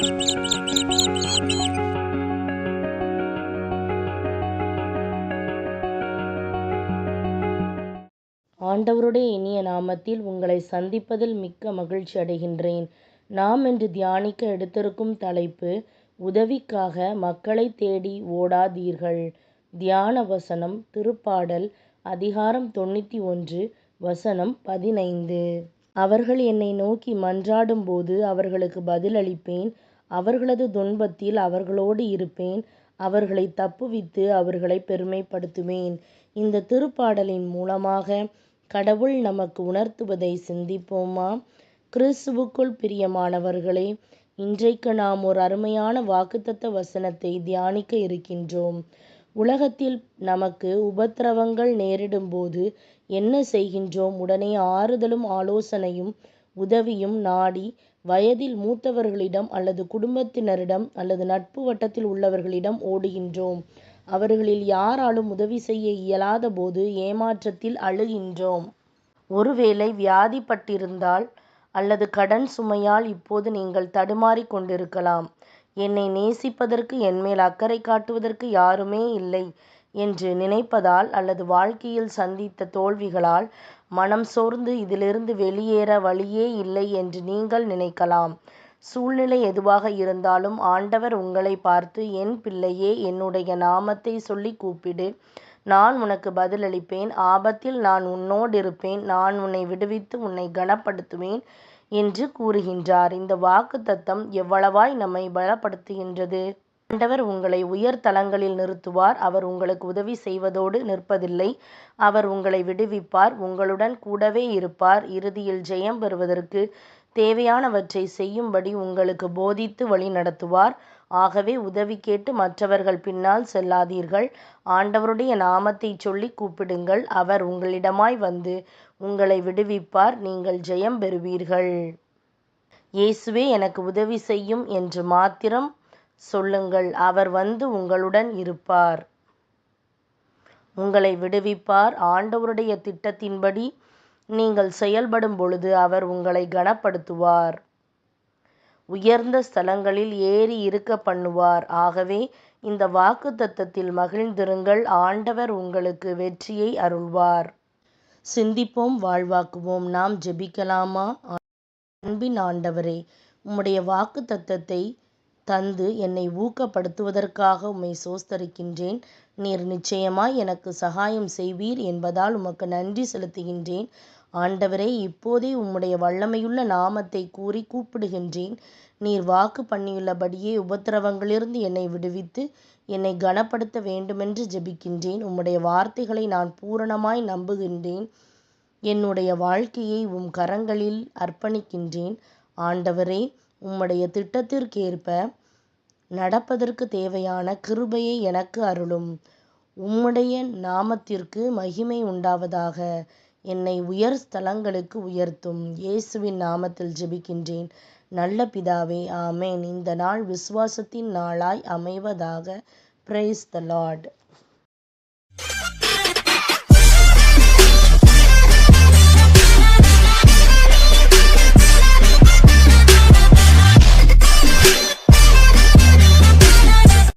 ஆண்டவருடைய இனிய நாமத்தில் உங்களை சந்திப்பதில் மிக்க மகிழ்ச்சி அடைகின்றேன். நாம் இன்று தியானிக்க எடுத்திருக்கும் தலைப்பு உதவிக்காக மக்களை தேடி ஓடாதீர்கள். தியான வசனம் திருப்பாடல் அதிகாரம் தொண்ணூத்தி ஒன்று வசனம் பதினைந்து. அவர்கள் என்னை நோக்கி மன்றாடும்போது அவர்களுக்கு பதிலளிப்பேன். அவர்களது துன்பத்தில் அவர்களோடு இருப்பேன். அவர்களை தப்புவித்து அவர்களை பெருமைப்படுத்துவேன். இந்த திருப்பாடலின் மூலமாக கடவுள் நமக்கு உணர்த்துவதை சிந்திப்போமா? கிறிஸ்துவுக்குள் பிரியமானவர்களே இன்றைக்கு நாம் ஒரு அருமையான வாக்குத்தத்த வசனத்தை தியானிக்க இருக்கின்றோம். உலகத்தில் நமக்கு உபத்திரவங்கள் நேரிடும்போது என்ன செய்கின்றோம்? உடனே ஆறுதலும் ஆலோசனையும் உதவியும் நாடி வயதில் மூத்தவர்களிடம் அல்லது குடும்பத்தினரிடம் அல்லது நட்பு வட்டத்தில் உள்ளவர்களிடம் ஓடுகின்றோம். அவர்களில் யாராலும் உதவி செய்ய இயலாத போது ஏமாற்றத்தில் அழுகின்றோம். ஒருவேளை வியாதிப்பட்டிருந்தால் அல்லது கடன் சுமையால் இப்போது நீங்கள் தடுமாறிக் கொண்டிருக்கலாம். என்னை நேசிப்பதற்கு என்மேல் அக்கறை காட்டுவதற்கு யாருமே இல்லை என்று நினைப்பதால் அல்லது வாழ்க்கையில் சந்தித்த தோல்விகளால் மனம் சோர்ந்து இதிலிருந்து வெளியேற வழியே இல்லை என்று நீங்கள் நினைக்கலாம். சூழ்நிலை எதுவாக இருந்தாலும் ஆண்டவர் உங்களைப் பார்த்து என் பிள்ளையே என்னுடைய நாமத்தைச் சொல்லிக் கூப்பிடு நான் உனக்கு பதிலளிப்பேன் ஆபத்தில் நான் உன்னோடிருப்பேன் நான் உன்னை விடுவித்து உன்னைக் கனப்படுத்துவேன் என்று கூறுகின்றார். இந்த வாக்குத்தத்தம் எவ்வளவாய் நம்மை பலப்படுத்துகின்றது. ஆண்டவர் உங்களை உயர் தளங்களில் நிறுத்துவார். அவர் உங்களுக்கு உதவி செய்வதோடு நிற்பதில்லை. அவர் உங்களை விடுவிப்பார். உங்களுடன் கூடவே இருப்பார். இறுதியில் ஜெயம் பெறுவதற்கு தேவையானவற்றை செய்யும்படி உங்களுக்கு போதித்து வழி நடத்துவார் ஆகவே உதவி கேட்டு மற்றவர்கள் பின்னால் செல்லாதீர்கள். ஆண்டவருடைய நாமத்தைச் சொல்லி கூப்பிடுங்கள். அவர் உங்களிடமாய் வந்து உங்களை விடுவிப்பார். நீங்கள் ஜெயம் பெறுவீர்கள். இயேசுவே எனக்கு உதவி செய்யும் என்று மாத்திரம் சொல்லுங்கள். அவர் வந்து உங்களுடன் இருப்பார். உங்களை விடுவிப்பார். ஆண்டவருடைய திட்டத்தின்படி நீங்கள் செயல்படும் பொழுது அவர் உங்களை கனப்படுத்துவார். உயர்ந்த ஸ்தலங்களில் ஏறி இருக்க பண்ணுவார். ஆகவே இந்த வாக்கு தத்தத்தில் மகிழ்ந்திருங்கள். ஆண்டவர் உங்களுக்கு வெற்றியை அருள்வார். சிந்திப்போம் வாழ்வாக்குவோம். நாம் ஜெபிக்கலாமா? அன்பின் ஆண்டவரே உம்முடைய வாக்கு தத்தத்தை தந்து என்னை ஊக்கப்படுத்துவதற்காக உம்மை சோஸ்தரிக்கின்றேன் நீர் நிச்சயமாய் எனக்கு சகாயம் செய்வீர் என்பதால் உமக்கு நன்றி செலுத்துகின்றேன். ஆண்டவரே இப்போதே உம்முடைய வல்லமையுள்ள நாமத்தை கூறி கூப்பிடுகின்றேன். நீர் வாக்கு பண்ணியுள்ளபடியே உபத்திரவங்களிலிருந்து என்னை விடுவித்து என்னை கனப்படுத்த வேண்டுமென்று ஜெபிக்கின்றேன். உம்முடைய வார்த்தைகளை நான் பூரணமாய் நம்புகின்றேன். என்னுடைய வாழ்க்கையை உம் கரங்களில் அர்ப்பணிக்கின்றேன். ஆண்டவரே உம்முடைய திட்டத்திற்கேற்ப நடப்பதற்குத் தேவையான கிருபையை எனக்கு அருளும். உம்முடைய நாமத்திற்கு மகிமை உண்டாவதாக. என்னை உயர் ஸ்தலங்களுக்கு உயர்த்தும். இயேசுவின் நாமத்தில் ஜெபிக்கின்றேன் நல்ல பிதாவே ஆமேன் இந்த நாள் விசுவாசத்தின் நாளாய் அமைவதாக. Praise the lord.